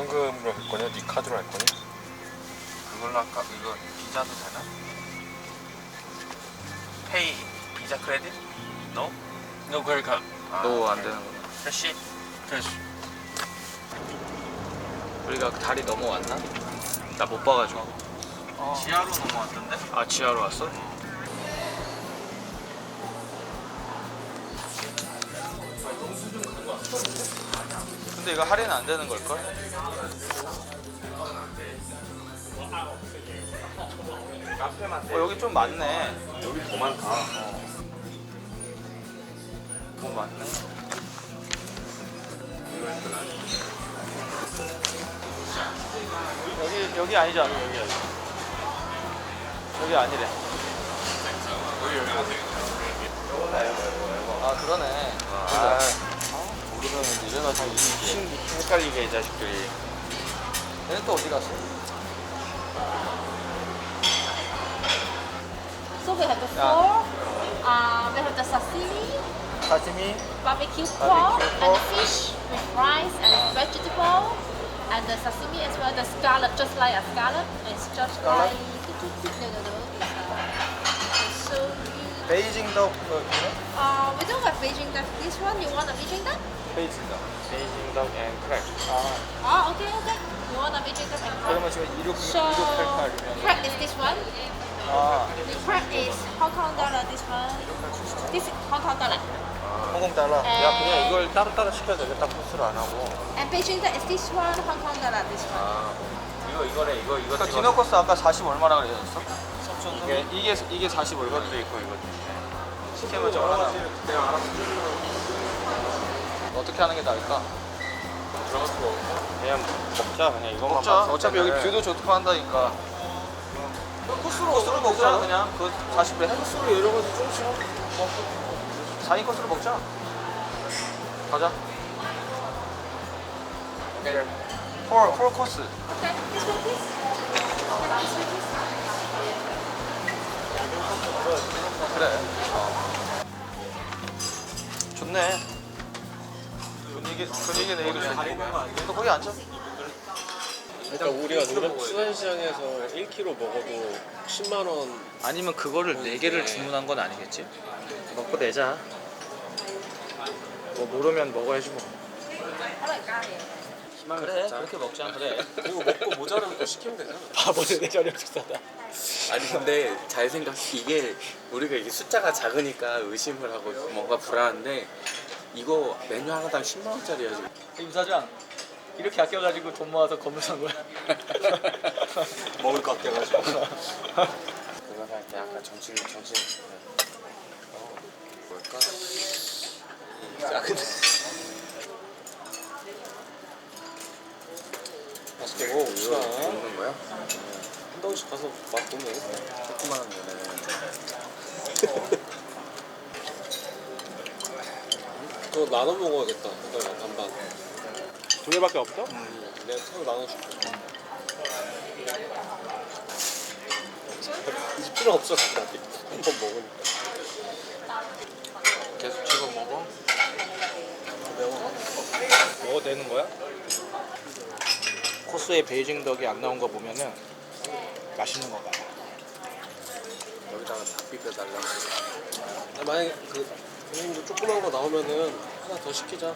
현금으로 할 거냐? 네 카드로 할 거냐? 그걸로 할까? 이거 비자도 되나? 페이 비자 크레딧? No? 너 그러니까 너안 되는 거. 캐시? 캐시 우리가 다리 넘어왔나? 나 못 봐가지고. 지하로 넘어왔던데? 아 지하로 왔어? 근데 이거 할인 안 되는 걸걸? 어, 여기 좀 많네. 여기 더 많다 더 많네. 여기 여기 아니잖아. 여기 여기. 여기 아니래. 아 그러네. 아 모르면 이래나 다 신 헷갈리게 이 자식들이 얘는 또 어디 갔어? So we have the four. Uh, we have the sashimi, 사시미. barbecue pork, Barbecue and pork. fish with rice and vegetable. And the sashimi as well, the scallop, just like a scallop. It's just Scallop? like no, no, no. It's, uh, so you, 베이징 덕 어, uh, we don't have Beijing duck. This one, you want a Beijing duck? 베이징 덕. 베이징 덕 앤 크랙 아 Oh, okay, okay. You want a Beijing duck and crab? 그러면 지금 26 So, 2688이면 crab is this one. 아 The crab is Hong Kong dollar. This one. This is Hong Kong dollar. 홍콩 달러. 야 그냥 이걸 따로따로 시켜야 되겠다 코스로 안 하고 And Beijing duck is this one. Hong Kong dollar. This one. 아 이거 이거래 이거 이거 그 찍어 디너 코스 아까 40 얼마나 그랬었어? 이게 이게 이게 40 얼마? 이것도 있고 이것도 있고 시키면 저 하나. 어떻게 하는 게 나을까? 그런 것도 그냥 먹자 그냥 이것만 먹자. 봤을 어차피 여기 때는 뷰도 좋고 한다니까. 코스로 코스로 먹자 그냥 그 40배 해. 코스로 여러 가지 조금씩 하고 4인 코스로 먹자. 가자. 코스. Please. This one please. 그래. 좋네. 분위기 분위기는 이거 좋네. 너 거기 앉아. 그러니까 우리가 노란 수산시장에서 1kg 먹어도 10만 원 아니면 그거를 네 개를 주문한 건 아니겠지? 먹고 내자. 뭐 모르면 먹어야지 뭐. 그래 그렇게 먹자 그래. 그리고 먹고 모자라면 또 시키면 되잖아 바보네 내 저녁 식사다. 아니 근데 잘 생각해 이게 우리가 이게 숫자가 작으니까 의심을 하고 뭔가 불안한데 이거 메뉴 하나당 10만 원짜리야 지금. 임 사장 이렇게 아껴가지고 돈 모아서 건물 산 거야? 먹을 거 아껴가지고 그거 할때 아까 정신 정신 어, 뭘까? 야 근데 맛있게 이거 먹어봅시다 먹는 거야? 한 덩씩 가서 맛 보면 조그만 거네. 그거 나눠 먹어야겠다 이거 반반 두 개밖에 없어? 내가 새우 나눠줄게 이 필요 없어 어차피 한번 먹으니까 계속 찍어 먹어? 매워 먹어도 되는 거야? 코스에 베이징 덕이 안 나온 거 보면은 맛있는 거 같아. 여기다가 다 비벼달라. 아, 만약에 그 선생님도 조그만 거 나오면은 하나 더 시키자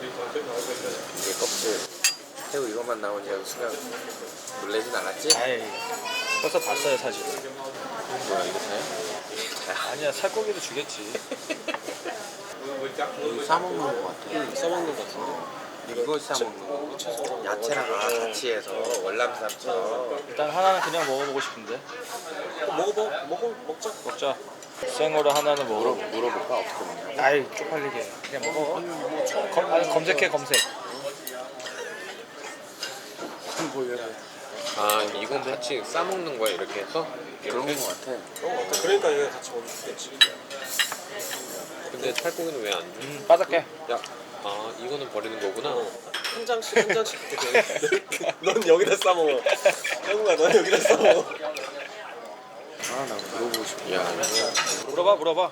이게 껍질. 새우 이것만 나오니 하고 순간 놀래진 않았지? 아이 벌써 봤어요 사실. 뭐야 이거 돼? 아니야 살코기도 주겠지. 이거 싸먹는 거 같아. 써먹는 거 같은데 이거 싸먹는 거. 야채랑 같이 해서 월남쌈처럼. 일단 하나는 그냥 먹어보고 싶은데. 어, 먹어봐 먹어 먹자 먹자. 생으로 하나는 먹으러. 물어볼까 어떻게 먹냐? 아이 쪽팔리게. 그냥 먹어. 검, 아니, 검색해 검색. 아 이건 같이 싸 먹는 거야 이렇게 해서? 그런 거 같아. 그러니까 이거 같이 먹을 수 있겠지 근데 살코기는 왜 안 줘? 음 빠삭해. 야, 아 이거는 버리는 거구나 한 장씩 한 장씩 이렇게 넌 여기다 싸먹어 형아 넌 여기다 싸먹어 아 나 물어보고 싶어. 야 이거 물어봐 물어봐.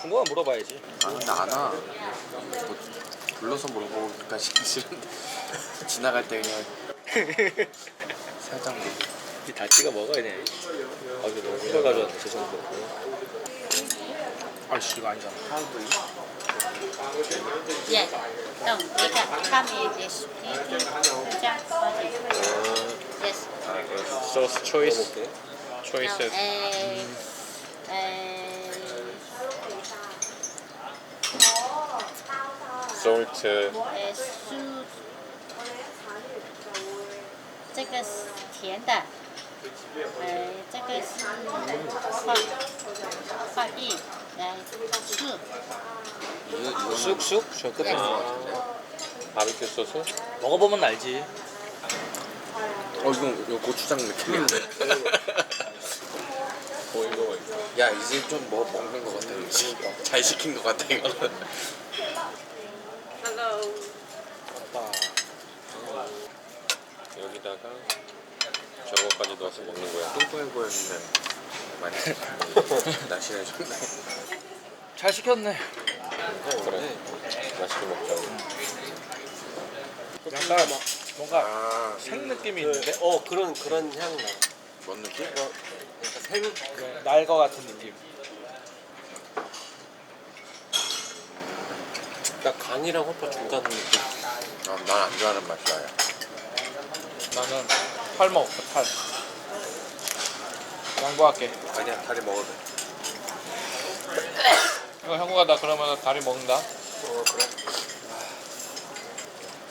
궁금한 물어봐야지. 아 근데 안 와. 불러서 물어보기가 싫- 싫은데 지나갈 때 그냥 살짝 뭐다 찍어 먹어야 돼. 아, 근데 너무 걸 가져왔네. 죄송합니다. 아씨 이거 아니잖아. Yes. Don't take it. Come in this. Just Yes. 소스 초이스. 초이스. No, eh, eh, 솔트. 呃，酥，这个是甜的，呃，这个是花花艺，来素， 이거 이거는 쑥쑥 저 끝에 있는 거. 바비큐 소스. 먹어보면 알지. 어 이거 이거 고추장 느낌이야. 뭐 이거 있어. 야 이제 좀 뭐 먹는 것 같아 음식. 잘 시킨 것 같아 이거. 여기다가 저거까지 넣어서 먹는 거야. 똥꼬에 보였는데 많이 날씨가 좋네. 잘 시켰네. 그래. 맛있게 먹자고. 약간 뭔가 아, 생 느낌이 있는데 어 그런 그런 향 나. 뭔 느낌? 생날것 같은 느낌. 딱 간이랑 호파 중간 느낌. 아, 난안 좋아하는 맛이야. 야. 나는 팔 먹어 팔. 양보할게. 아니야 다리 먹어도 돼. 이거 형구가 나 그러면 다리 먹는다. 어 그래.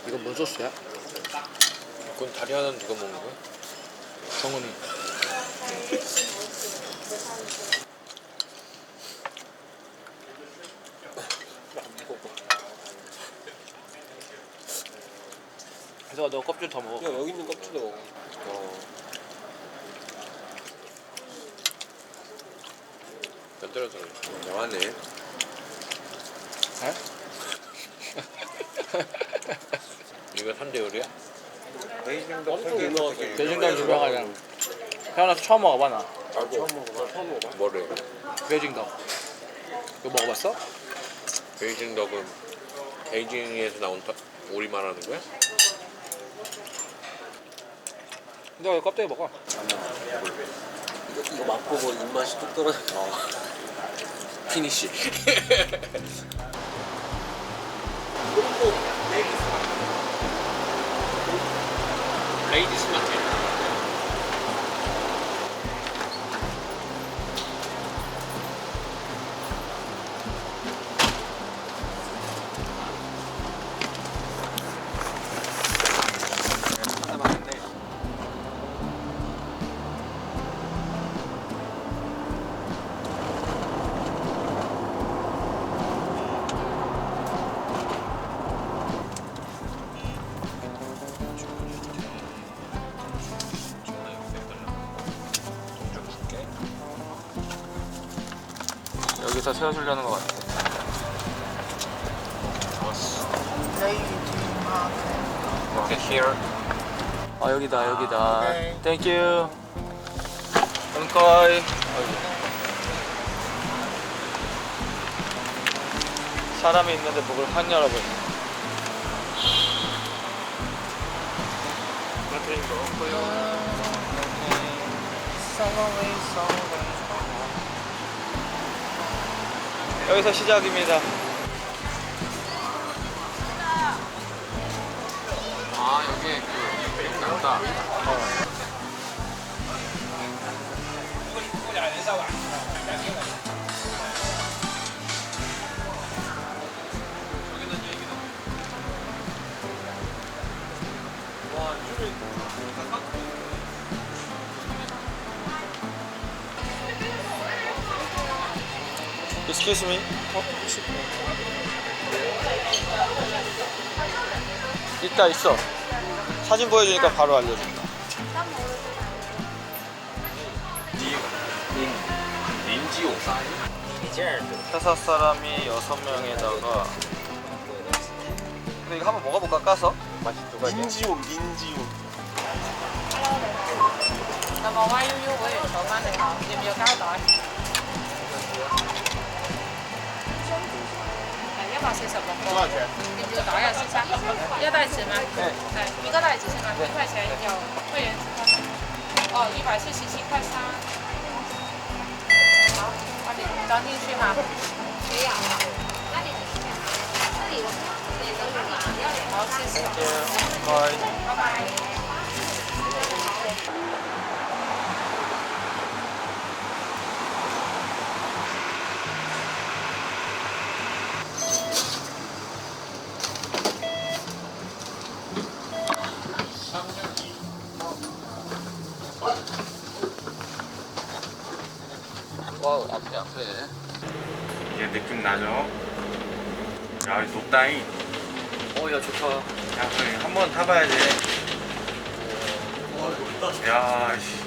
이거 뭔 소스야? 그건 다리 하나는 누가 먹는 거야? 정훈이. 그래서 너 껍질 더 먹어. 야 여기 있는 껍질도 먹어. 몇 떨어져? 영화네. 이거 3대 요리야? 엄청 유명하지. 베이징 덕 유명하잖아. 태어나서 처음 먹어봐 나. 처음 먹어봐. 처음 먹어봐. 뭐를? 베이징 덕. 이거 먹어봤어? 베이징 덕은 베이징에서 나온 터- 오리 말하는 거야? 너왜 껍데기 먹어? 이거, 이거 맛보고 입맛이 뚝 떨어져. 피니시. 레이디스 마켓. 기서 세워주려는 것 같아. 오케이, here. 아 여기다 여기다. 땡큐. 응꺼이. 사람이 있는데 목을 확 열어버려. 여기서 시작입니다. 아 여기 그 나온다. Excuse me. 있다 있어. 사진 보여주니까 바로 알려준다. 린지오. 회사 사람이 여섯 명에다가 근데 이거 한번 먹어볼까 까서? 맛이 두 가지. 민지움 민지움. 那么 Y U U 我也手翻你好，要唔要膠袋？ 百些什么个。多少钱？你就打呀，先生。要袋子吗？对。对，一个袋子是吗？一块钱有会员？哦，一百四十七块三。好，那你装进去吗？没有。那你这里我们这里都有嘛？好，谢谢。拜。拜拜。 나죠? 야, 여기 높다잉. 어 야 좋다. 야, 그래, 한번 타봐야지. 야, 씨.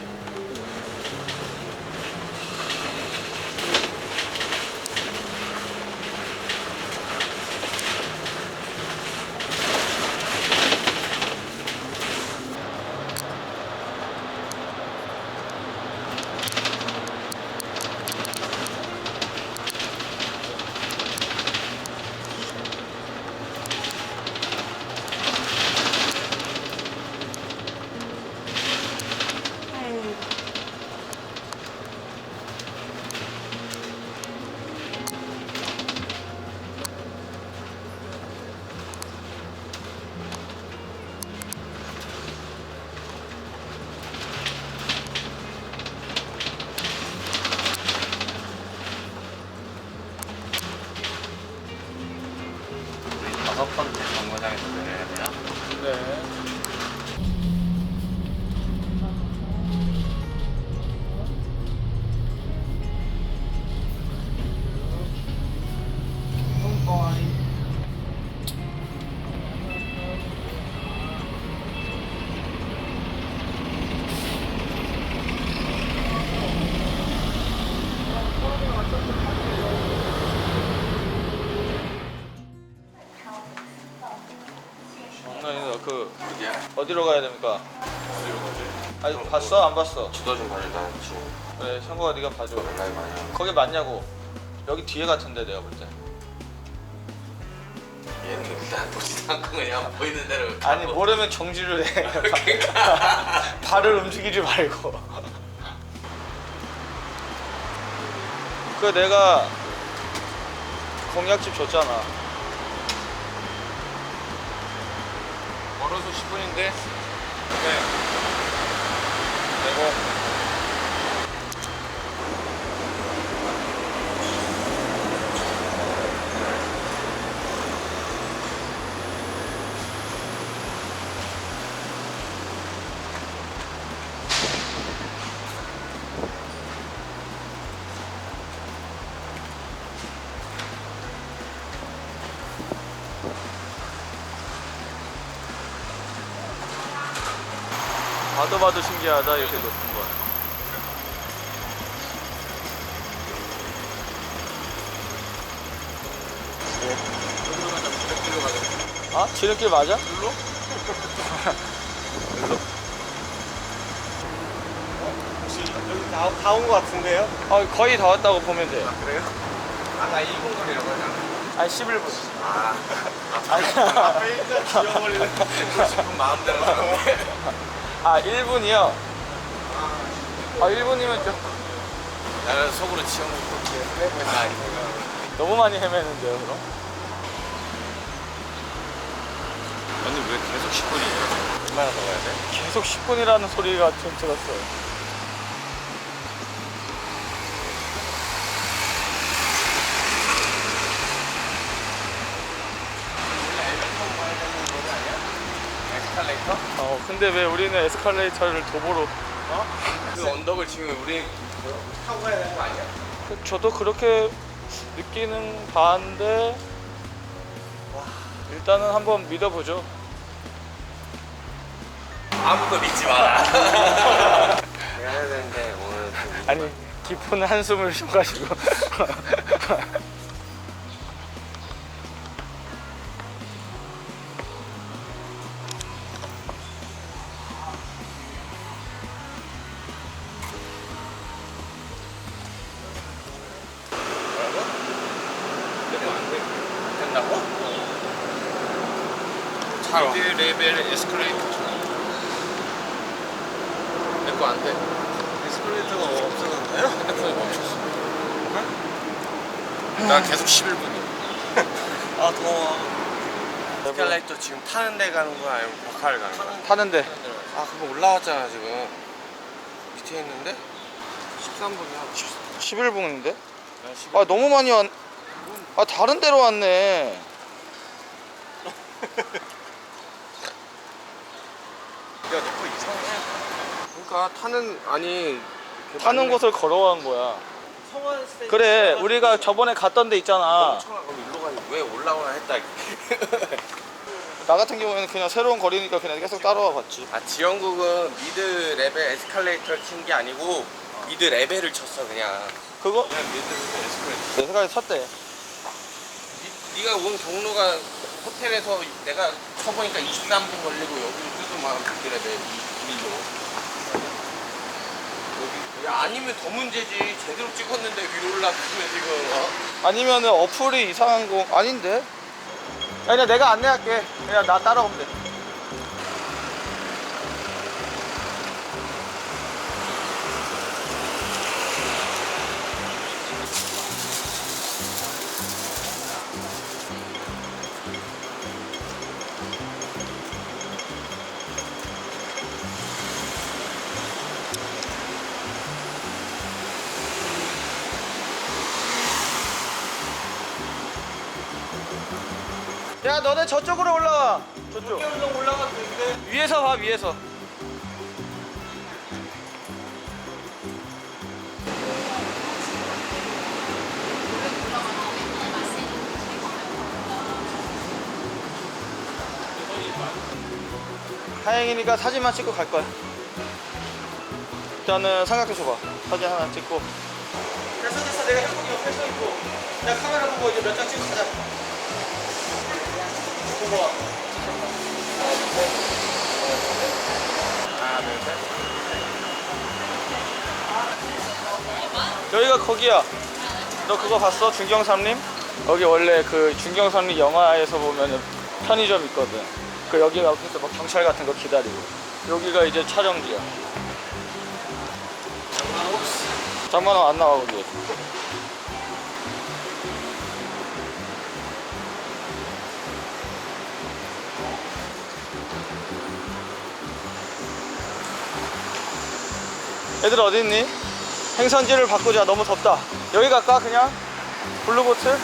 어디로 가야 됩니까? 어디로 가지? 아니 봤어? 안 봤어? 지도 좀 가져다 주. 그래 형구가 네가 봐줘. 가까이 많이. 거기 맞냐고? 여기 뒤에 같은데 내가 볼 때. 얘는 일단 보지도 않고 그냥 보이는 대로. 아니 가고. 모르면 정지를 해. 발을 움직이지 말고. 그 내가 공약집 줬잖아. 걸어서 10분인데. 네. 내고 봐도 봐도 신기하다 이렇게 높은 건. 아? 지름길 맞아? 일로? 다온 것 같은데요? 어, 거의 다 왔다고 보면 돼. 그래요? 아나 1분 거리라고 하잖아. 아니 11분. 아. 아니, 지워버리는. 10분 마음대로 사는데. 아 1분이요? 아 1분이면 좀 나는 속으로 치워놓고. 아 이거. 너무 많이 헤매는데요 그럼? 언니 왜 계속 10분이에요? 얼마나 더 가야 돼? 계속 10분이라는 소리가 좀 들었어요. 에스컬레이터? 어 근데 왜 우리는 에스컬레이터를 도보로 그 언덕을 지금 우리 타고 가야 되는 거 아니야? 저도 그렇게 느끼는 바인데 일단은 한번 믿어보죠. 아무도 믿지 마라. 내가 해야 되는데 오늘 좀 아니 깊은 한숨을 쉬어가지고? 미드 레벨 에스컬레이터 내거 안 돼 에스컬레이터가 없어졌나요? 핸드폰이 멈췄어 나 계속 11분이야 아 더워. 에스컬레이터 지금 타는 데 가는 거야 아니면 벽화를 가는 거야? 타는데 아 그거 올라왔잖아 지금 밑에 있는데 13분이야 11분인데? 아 너무 많이 왔. 아 다른 데로 왔네. 야너거 이상해 그러니까 타는 아니 타는 곳을 걸어간 거야. 그래 우리가 저번에 갔던 데 있잖아. 그럼 일로 가니 왜 올라오나 했다 나 같은 경우에는 그냥 새로운 거리니까 그냥 계속 따라와 봤지. 아 지영국은 미드 레벨 에스컬레이터를 친 게 아니고 미드 레벨을 쳤어 그냥 그거 그냥 미드 레벨 에스컬레이터 내 생각에 샀대. 니, 네가 온 경로가 호텔에서 내가 쳐보니까 23분 걸리고 여기로 뜯으면 미드 레벨 2로 여기 야 아니면 더 문제지 제대로 찍었는데 위로 올라가면 지금 어? 아니면은 어플이 이상한 거 아닌데? 야, 그냥 내가 안내할게. 그냥 나 따라오면 돼. 너네 저쪽으로 올라와. 저쪽. 올라갔는데. 위에서 봐, 위에서. 다행이니까 사진만 찍고 갈 거야. 일단은 삼각대 줘봐. 사진 하나 찍고. 됐어, 됐어. 내가 형님 옆에 서 있고. 내가 카메라 보고 이제 몇 장 찍고 가자. 여기가 거기야. 너 그거 봤어? 중경삼림? 여기 원래 그 중경삼림 영화에서 보면 편의점 있거든. 그 여기 앞에서 막 경찰 같은 거 기다리고. 여기가 이제 촬영지야. 장만원 안 나와 거기. 애들 어디 있니? 행선지를 바꾸자. 너무 덥다. 여기 갈까 그냥? 블루보틀?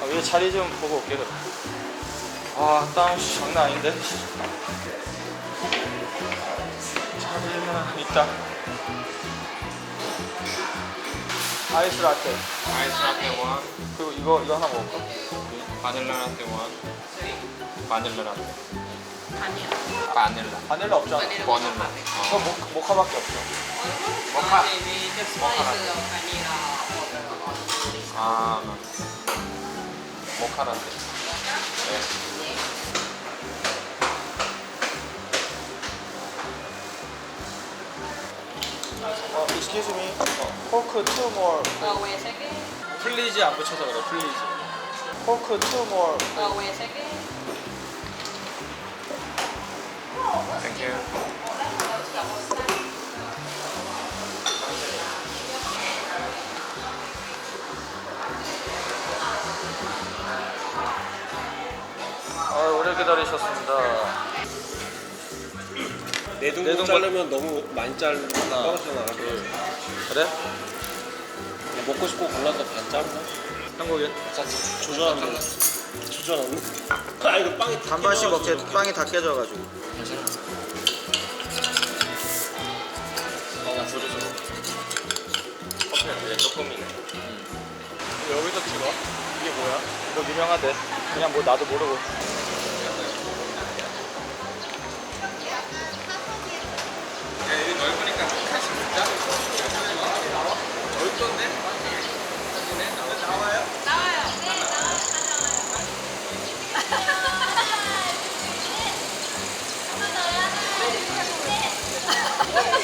아, 위에 자리 좀 보고 올게 그럼. 아, 땀 씨, 장난 아닌데. 자리는 있다. 아이스 라떼. 아이스 라떼 원 그리고 이거 이거 하나 먹을까? 바닐라 라떼 원 바닐라 라떼 아니야. 바닐라 바닐라 없잖아. 바닐라 그거 모, 모카밖에 없어. 모카 아 모카 라떼 어, excuse me. 어, 포크 two more. Wait a second. 플리즈 안 붙여서 그래. 플리즈. 포크 two more. Wait a second. 땡큐 아, 오래 기다리셨습니다. 내동 내동 자르면 너무 많이 자르면 떨어지잖아. 그래? 먹고 싶고 골라서 반 자르나? 한국인? 조절하는 거. 조절하는 거. 아 이거 빵이 다 반반씩 깨져가지고. 먹게 빵이 다 깨져가지고. 어나 줄여서 커피는 되게 조금이네 여기서 찍어? 이게 뭐야? 이거 유명하대. 그냥 뭐 나도 모르고.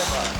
over.